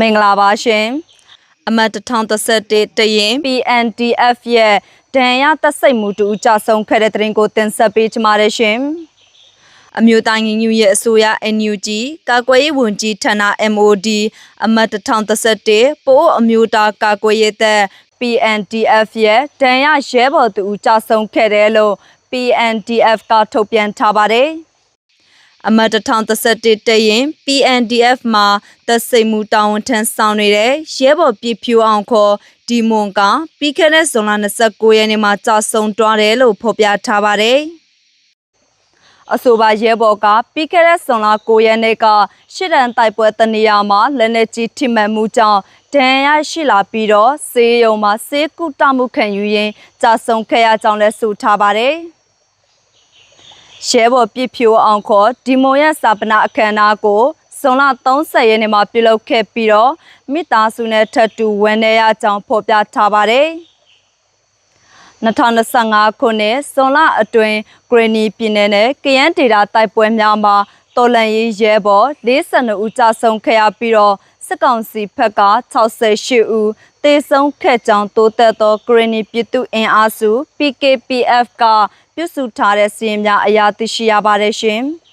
မင်္ဂလာပါရှင်အမတ်1031တရင် PNDF ရဲ့ဒဏ်ရသက်စိတ်မှုတူကြဆုံးခဲ့တဲ့တရင်ကိုတင်ဆက်ပေးကြပါရရှင်အမျိုးသားညီညွတ်ရေးအစိုးရ NUG ကာကွယ်ရေးဝန်ကြီးဌာန MOD အမတ်1031ပိုးအမျိုးသားကာကွယ်ရေးတပ် PNDF ရဲ့ဒဏ်ရရဲဘော်တူကြဆုံးခဲ့တယ်လို့ PNDF ကထုတ်ပြန်ထားပါတယ် အမတ်1031တရင် PNDF မှာသက်စိတ်မှုတာဝန်ထမ်းဆောင်နေတဲ့ရဲဘော်ပြည်ဖြူအောင်ခေါ်ဒီမွန်ကပြီးခဲ့တဲ့ဇွန်လ29ရက်နေ့မှာကြာဆုံးသွားတယ်လို့ဖော်ပြထားပါတယ်အဆိုပါရဲဘော်ကပြီးခဲ့တဲ့ဇွန်လ9ရက်နေ့ကရှစ်တန်တိုက်ပွဲတနေရာမှာလက်နက်ကြီးထိမှန်မှုကြောင့်ဒဏ်ရာရှိလာပြီးတော့ဆေးရုံမှာဆေးကုတမှုခံယူရင်းကြာဆုံးခဲ့ရကြောင်းလည်းဆိုထားပါတယ် ရဲဘော်ပြစ်ဖြိုးအောင်ခေါ်ဒီမိုရဲ့စာပနာအခမ်းအနားကိုဇွန်လ30ရက်နေ့မှာပြုလုပ်ခဲ့ပြီးတော့မိသားစုနဲ့ထပ်တူဝန်နေရကြောင်းဖော်ပြထားပါတယ်2025ခုနှစ်ဇွန်လအတွင်းဂရနီပြည်နယ်နဲ့ကယန်းဒေတာတိုက်ပွဲများမှာတော်လန်ရေးရဲဘော်42ဦးကြာဆုံးခဲ့ရပြီးတော့ စစ်ကောင်စီဘက်က68ဦးတေဆုံးခဲ့ကြောင်းတိုးတက်သောဂရနီပြည်သူအင်အားစု PKPF ကပြုစုထားတဲ့စီရင်များအရာသိရှိရပါတယ်ရှင်။